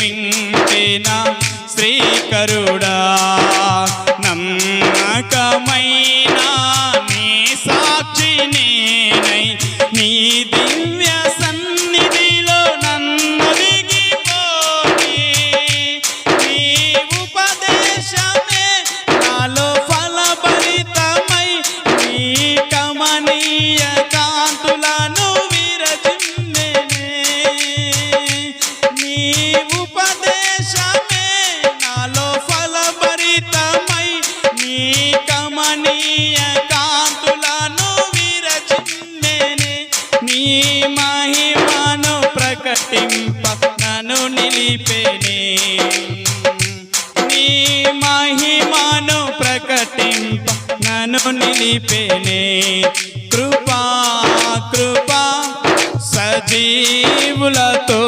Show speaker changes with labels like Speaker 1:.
Speaker 1: మించిన శ్రీకరుడా? నమ్మకమైన నీ సాక్షి నేనై నీ దివ్య కమనీయ కాంతులను విరచిమ్మెనే నీ మహిమను ప్రకటింప నన్ను నిలిపెనే నీ మహిమను ప్రకటింప నన్ను నిలిపెనే కృపా కృపా సజీవులతో